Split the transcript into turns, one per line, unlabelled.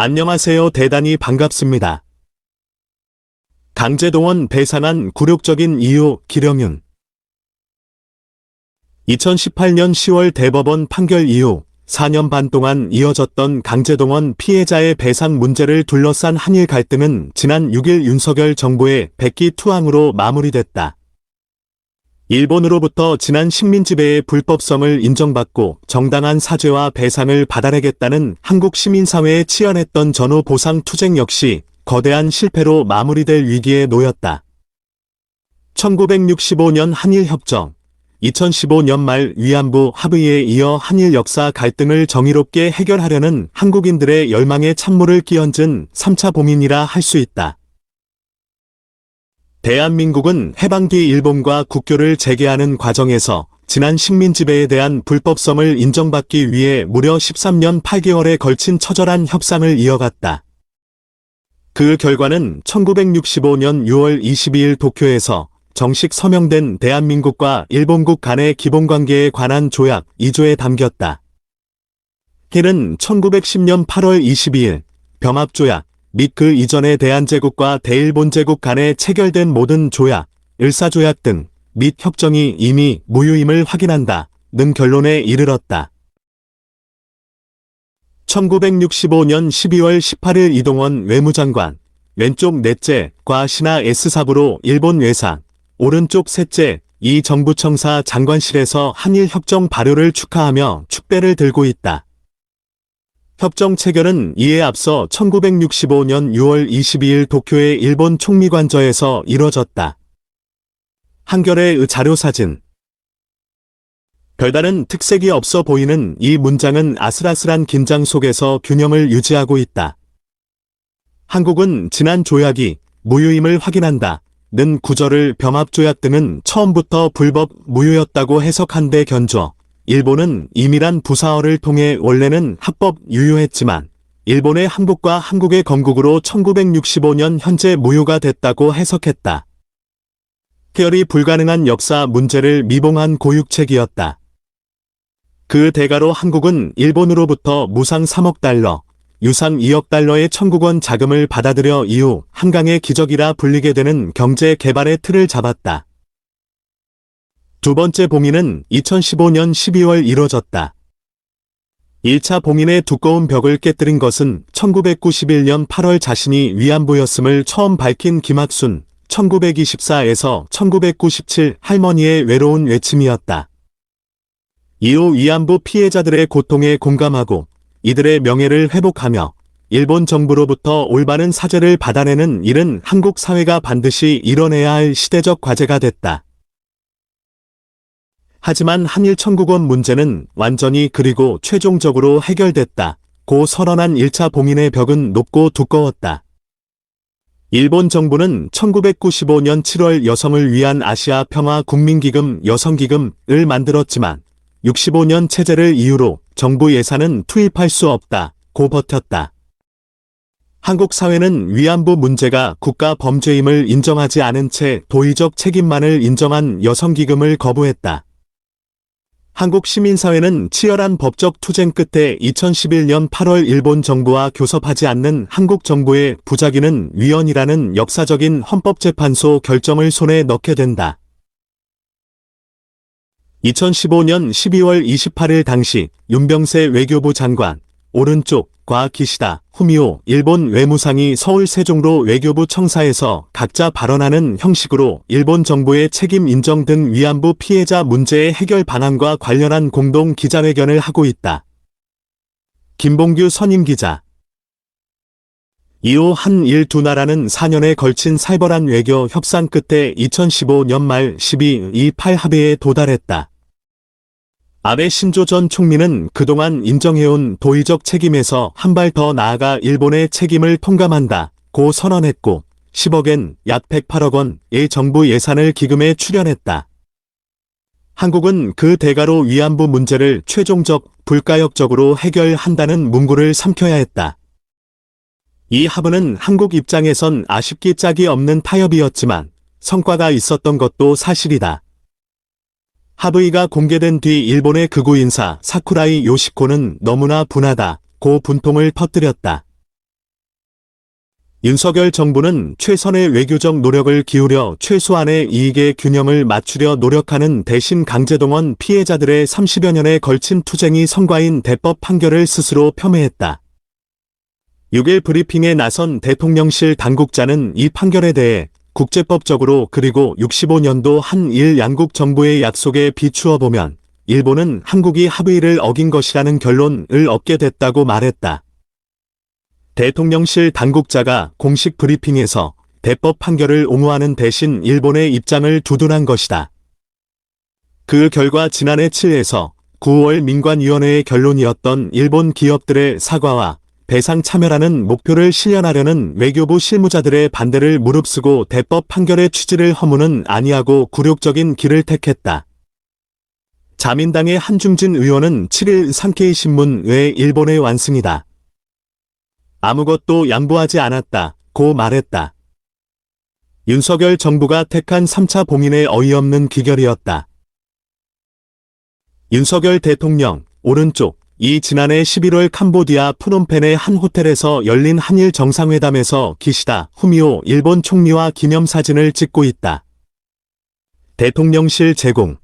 안녕하세요. 대단히 반갑습니다. 강제동원 배상한 굴욕적인 이유 기령윤 2018년 10월 대법원 판결 이후 4년 반 동안 이어졌던 강제동원 피해자의 배상 문제를 둘러싼 한일 갈등은 지난 6일 윤석열 정부의 백기 투항으로 마무리됐다. 일본으로부터 지난 식민지배의 불법성을 인정받고 정당한 사죄와 배상을 받아내겠다는 한국 시민사회에 치열했던 전후 보상 투쟁 역시 거대한 실패로 마무리될 위기에 놓였다. 1965년 한일협정, 2015년 말 위안부 합의에 이어 한일 역사 갈등을 정의롭게 해결하려는 한국인들의 열망에 찬물을 끼얹은 3차 봉인이라 할 수 있다. 대한민국은 해방기 일본과 국교를 재개하는 과정에서 지난 식민지배에 대한 불법성을 인정받기 위해 무려 13년 8개월에 걸친 처절한 협상을 이어갔다. 그 결과는 1965년 6월 22일 도쿄에서 정식 서명된 대한민국과 일본국 간의 기본관계에 관한 조약 2조에 담겼다. 해는 1910년 8월 22일 병합조약 및 그 이전의 대한제국과 대일본제국 간에 체결된 모든 조약, 을사조약 등 및 협정이 이미 무효임을 확인한다 는 결론에 이르렀다. 1965년 12월 18일 이동원 외무장관, 왼쪽 넷째 과 신하 S사부로 일본 외상, 오른쪽 셋째 이 정부청사 장관실에서 한일 협정 발효를 축하하며 축배를 들고 있다. 협정 체결은 이에 앞서 1965년 6월 22일 도쿄의 일본 총리관저에서 이뤄졌다. 한결의 자료사진 별다른 특색이 없어 보이는 이 문장은 아슬아슬한 긴장 속에서 균형을 유지하고 있다. 한국은 지난 조약이 무효임을 확인한다. 는 구절을 병합조약 등은 처음부터 불법 무효였다고 해석한 데 견줘 일본은 이미란 부사어를 통해 원래는 합법 유효했지만 일본의 한국과 한국의 건국으로 1965년 현재 무효가 됐다고 해석했다. 해결이 불가능한 역사 문제를 미봉한 고육책이었다. 그 대가로 한국은 일본으로부터 무상 3억 달러, 유상 2억 달러의 청구권 자금을 받아들여 이후 한강의 기적이라 불리게 되는 경제 개발의 틀을 잡았다. 두 번째 봉인은 2015년 12월 이뤄졌다. 1차 봉인의 두꺼운 벽을 깨뜨린 것은 1991년 8월 자신이 위안부였음을 처음 밝힌 김학순 1924에서 1997 할머니의 외로운 외침이었다. 이후 위안부 피해자들의 고통에 공감하고 이들의 명예를 회복하며 일본 정부로부터 올바른 사죄를 받아내는 일은 한국 사회가 반드시 이뤄내야 할 시대적 과제가 됐다. 하지만 한일 청구권 문제는 완전히 그리고 최종적으로 해결됐다. 고 선언한 1차 봉인의 벽은 높고 두꺼웠다. 일본 정부는 1995년 7월 여성을 위한 아시아 평화 국민기금 여성기금을 만들었지만 65년 체제를 이유로 정부 예산은 투입할 수 없다. 고 버텼다. 한국 사회는 위안부 문제가 국가 범죄임을 인정하지 않은 채 도의적 책임만을 인정한 여성기금을 거부했다. 한국 시민사회는 치열한 법적 투쟁 끝에 2011년 8월 일본 정부와 교섭하지 않는 한국 정부의 부작위는 위헌이라는 역사적인 헌법재판소 결정을 손에 넣게 된다. 2015년 12월 28일 당시 윤병세 외교부 장관, 오른쪽, 과 기시다, 후미오, 일본 외무상이 서울 세종로 외교부 청사에서 각자 발언하는 형식으로 일본 정부의 책임 인정 등 위안부 피해자 문제의 해결 방안과 관련한 공동 기자회견을 하고 있다. 김봉규 선임 기자 이후 한일 두 나라는 4년에 걸친 살벌한 외교 협상 끝에 2015년 말 12.28 합의에 도달했다. 아베 신조 전 총리는 그동안 인정해온 도의적 책임에서 한 발 더 나아가 일본의 책임을 통감한다. 고 선언했고 10억엔 약 108억 원의 정부 예산을 기금에 출연했다. 한국은 그 대가로 위안부 문제를 최종적 불가역적으로 해결한다는 문구를 삼켜야 했다. 이 합의는 한국 입장에선 아쉽기 짝이 없는 타협이었지만 성과가 있었던 것도 사실이다. 합의가 공개된 뒤 일본의 극우 인사 사쿠라이 요시코는 너무나 분하다. 고 분통을 터뜨렸다. 윤석열 정부는 최선의 외교적 노력을 기울여 최소한의 이익의 균형을 맞추려 노력하는 대신 강제동원 피해자들의 30여 년에 걸친 투쟁이 성과인 대법 판결을 스스로 폄훼했다. 6일 브리핑에 나선 대통령실 당국자는 이 판결에 대해 국제법적으로 그리고 65년도 한일 양국 정부의 약속에 비추어 보면 일본은 한국이 합의를 어긴 것이라는 결론을 얻게 됐다고 말했다. 대통령실 당국자가 공식 브리핑에서 대법 판결을 옹호하는 대신 일본의 입장을 두둔한 것이다. 그 결과 지난해 7에서 9월 민관위원회의 결론이었던 일본 기업들의 사과와 배상 참여라는 목표를 실현하려는 외교부 실무자들의 반대를 무릅쓰고 대법 판결의 취지를 허무는 아니하고 굴욕적인 길을 택했다. 자민당의 한중진 의원은 7일 상케이 신문 외 일본의 완승이다. 아무것도 양보하지 않았다. 고 말했다. 윤석열 정부가 택한 3차 봉인의 어이없는 기결이었다. 윤석열 대통령, 오른쪽, 이 지난해 11월 캄보디아 프놈펜의 한 호텔에서 열린 한일 정상회담에서 기시다 후미오 일본 총리와 기념사진을 찍고 있다. 대통령실 제공